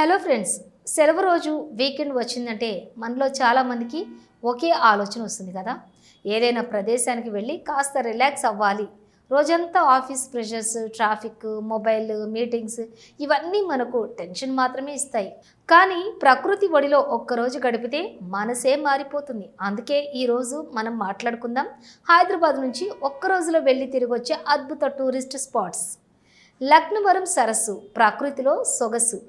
Hello friends సెలవు రోజు weekend వచ్చిందంటే మనలో చాలామందికి ఒకే ఆలోచన వస్తుంది కదా. ఏదైనా ప్రదేశానికి వెళ్ళి కాస్త రిలాక్స్ అవ్వాలి. రోజంతా office pressures traffic mobile meetings ఇవన్నీ మనకు టెన్షన్ మాత్రమే ఇస్తాయి. కానీ ప్రకృతి ఒడిలో ఒక్కరోజు గడిపితే మనసే మారిపోతుంది. అందుకే ఈరోజు మనం మాట్లాడుకుందాం హైదరాబాద్ నుంచి ఒక్క రోజులో వెళ్ళి తిరిగి వచ్చే అద్భుత టూరిస్ట్ స్పాట్స్. లక్నవరం సరస్సు ప్రకృతిలో సొగసు.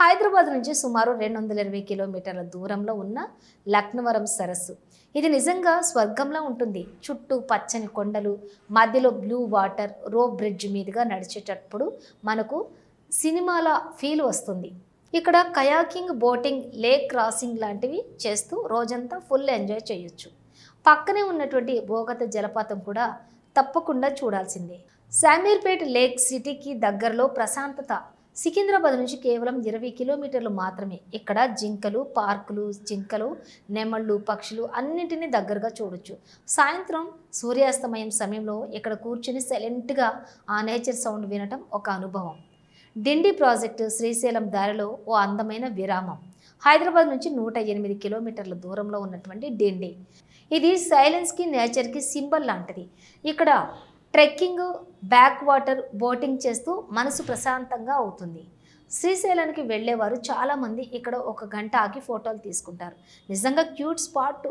హైదరాబాద్ నుంచి సుమారు రెండు వందల ఇరవై కిలోమీటర్ల దూరంలో ఉన్న లక్నవరం సరస్సు. ఇది నిజంగా స్వర్గంలా ఉంటుంది. చుట్టూ పచ్చని కొండలు మధ్యలో బ్లూ వాటర్ రో బ్రిడ్జ్ మీదుగా నడిచేటప్పుడు మనకు సినిమాల ఫీల్ వస్తుంది. ఇక్కడ కయాకింగ్ బోటింగ్ లేక్ క్రాసింగ్ లాంటివి చేస్తూ రోజంతా ఫుల్ ఎంజాయ్ చేయొచ్చు. పక్కనే ఉన్నటువంటి భోగత జలపాతం కూడా తప్పకుండా చూడాల్సిందే. శామీర్పేట్ లేక్ సిటీకి దగ్గరలో ప్రశాంతత సికింద్రాబాద్ నుంచి కేవలం ఇరవై కిలోమీటర్లు మాత్రమే. ఇక్కడ జింకలు పార్కులు జింకలు నెమళ్ళు పక్షులు అన్నింటినీ దగ్గరగా చూడొచ్చు. సాయంత్రం సూర్యాస్తమయం సమయంలో ఇక్కడ కూర్చుని సైలెంట్గా ఆ నేచర్ సౌండ్ వినటం ఒక అనుభవం. డిండి ప్రాజెక్టు శ్రీశైలం దారిలో ఓ అందమైన విరామం. హైదరాబాద్ నుంచి నూట ఎనిమిది కిలోమీటర్ల దూరంలో ఉన్నటువంటి డిండి. ఇది సైలెన్స్కి నేచర్కి సింబల్ లాంటిది. ఇక్కడ ట్రెక్కింగ్ బ్యాక్ వాటర్ బోటింగ్ చేస్తూ మనసు ప్రశాంతంగా అవుతుంది. శ్రీశైలానికి వెళ్ళేవారు చాలామంది ఇక్కడ ఒక గంట ఆగి ఫోటోలు తీసుకుంటారు. నిజంగా cute spot.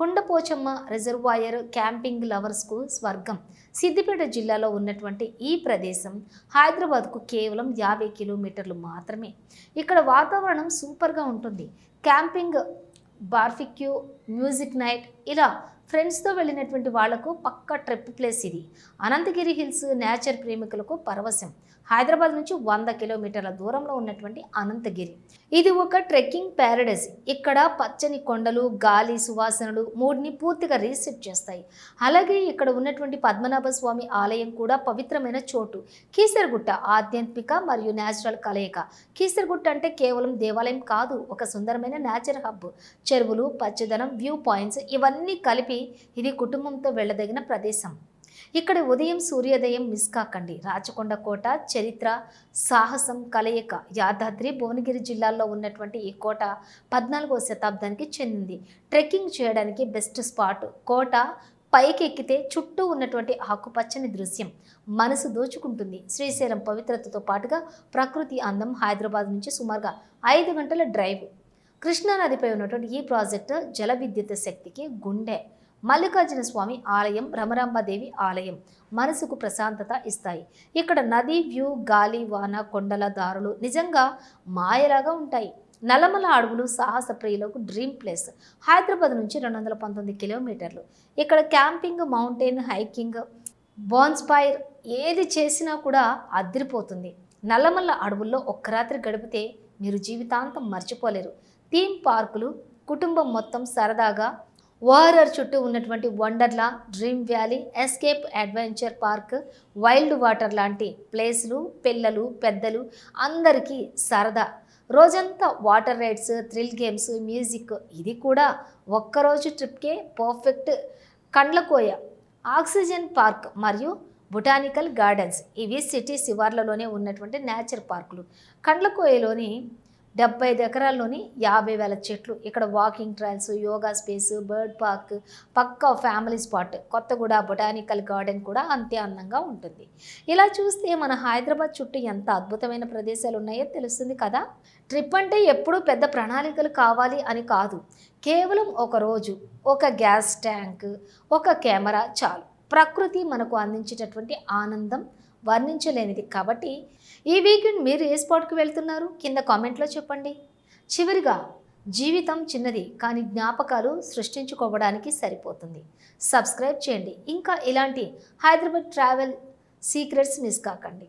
Kondapochamma reservoir camping లవర్స్కు స్వర్గం. సిద్దిపేట జిల్లాలో ఉన్నటువంటి ఈ ప్రదేశం హైదరాబాద్కు కేవలం యాభై కిలోమీటర్లు మాత్రమే. ఇక్కడ వాతావరణం సూపర్గా ఉంటుంది. క్యాంపింగ్ బార్ఫిక్యూ మ్యూజిక్ నైట్ ఇలా ఫ్రెండ్స్తో వెళ్ళినటువంటి వాళ్ళకు పక్క ట్రిప్ ప్లేస్ ఇది. అనంతగిరి హిల్స్ నేచర్ ప్రేమికులకు పరవశం. హైదరాబాద్ నుంచి వంద కిలోమీటర్ల దూరంలో ఉన్నటువంటి అనంతగిరి. ఇది ఒక ట్రెక్కింగ్ ప్యారడైజ్. ఇక్కడ పచ్చని కొండలు గాలి సువాసనలు మూడ్ని పూర్తిగా రీసెట్ చేస్తాయి. అలాగే ఇక్కడ ఉన్నటువంటి పద్మనాభ స్వామి ఆలయం కూడా పవిత్రమైన చోటు. కీసరగుట్ట ఆధ్యాత్మిక మరియు నేచురల్ కలయిక. కీసరగుట్ట అంటే కేవలం దేవాలయం కాదు ఒక సుందరమైన నేచర్ హబ్. చెరువులు పచ్చదనం వ్యూ పాయింట్స్ ఇవన్నీ కలిపి ఇది కుటుంబంతో వెళ్ళదగిన ప్రదేశం. ఇక్కడ ఉదయం సూర్యోదయం మిస్ కాకండి రాచకొండ కోట చరిత్ర సాహసం కలయిక యాదాద్రి భువనగిరి జిల్లాల్లో ఉన్నటువంటి ఈ కోట పద్నాలుగో శతాబ్దానికి చెందింది. ట్రెక్కింగ్ చేయడానికి బెస్ట్ స్పాట్. కోట పైకి ఎక్కితే చుట్టూ ఉన్నటువంటి ఆకుపచ్చని దృశ్యం మనసు దోచుకుంటుంది. శ్రీశైలం పవిత్రతతో పాటుగా ప్రకృతి అందం హైదరాబాద్ నుంచి సుమారుగా ఐదు గంటల డ్రైవ్. కృష్ణానదిపై ఉన్నటువంటి ఈ ప్రాజెక్టు జల విద్యుత్ శక్తికి గుండె. మల్లికార్జున స్వామి ఆలయం రమరాంబాదేవి ఆలయం మనసుకు ప్రశాంతత ఇస్తాయి. ఇక్కడ నది వ్యూ గాలి వాన కొండల దారులు నిజంగా మాయలాగా ఉంటాయి. నల్లమల అడవులు సాహస ప్రియులకు డ్రీమ్ ప్లేస్. హైదరాబాద్ నుంచి రెండు వందల పంతొమ్మిది కిలోమీటర్లు. ఇక్కడ క్యాంపింగ్ మౌంటైన్ హైకింగ్ బాన్స్పైర్ ఏది చేసినా కూడా అదిరిపోతుంది. నల్లమల్ల అడవుల్లో ఒక్క రాత్రి గడిపితే మీరు జీవితాంతం మర్చిపోలేరు. థీమ్ పార్కులు కుటుంబం మొత్తం సరదాగా ఓఆర్ఆర్ చుట్టూ ఉన్నటువంటి Wonderla dream valley escape adventure park wild water లాంటి ప్లేస్లు పిల్లలు పెద్దలు అందరికీ సరదా. రోజంతా water rides thrill games music ఇది కూడా ఒక్కరోజు ట్రిప్కే పర్ఫెక్ట్ కండ్లకోయ. ఆక్సిజన్ పార్క్ మరియు బొటానికల్ గార్డెన్స్. ఇవి సిటీ శివార్లలోనే ఉన్నటువంటి నేచర్ పార్కులు. కండ్లకోయలోని డెబ్బై ఐదు ఎకరాల్లోని యాభై వేల చెట్లు. ఇక్కడ walking trails yoga space bird park పక్కా family spot Kothaguda botanical garden కూడా అంతే అందంగా ఉంటుంది. ఇలా చూస్తే మన హైదరాబాద్ చుట్టూ ఎంత అద్భుతమైన ప్రదేశాలు ఉన్నాయో తెలుస్తుంది కదా? ట్రిప్ అంటే ఎప్పుడూ పెద్ద ప్రణాళికలు కావాలి అని కాదు. కేవలం ఒక రోజు ఒక గ్యాస్ ట్యాంక్ ఒక కెమెరా చాలు. ప్రకృతి మనకు అందించేటటువంటి ఆనందం వర్ణించలేనిది. కాబట్టి ఈ వీకెండ్ మీరు ఏ స్పాట్కి వెళ్తున్నారు? కింద కామెంట్లో చెప్పండి. చివరిగా జీవితం చిన్నది కానీ జ్ఞాపకాలు సృష్టించుకోవడానికి సరిపోతుంది. సబ్స్క్రైబ్ చేయండి. ఇంకా ఇలాంటి హైదరాబాద్ ట్రావెల్ సీక్రెట్స్ మిస్ కాకండి.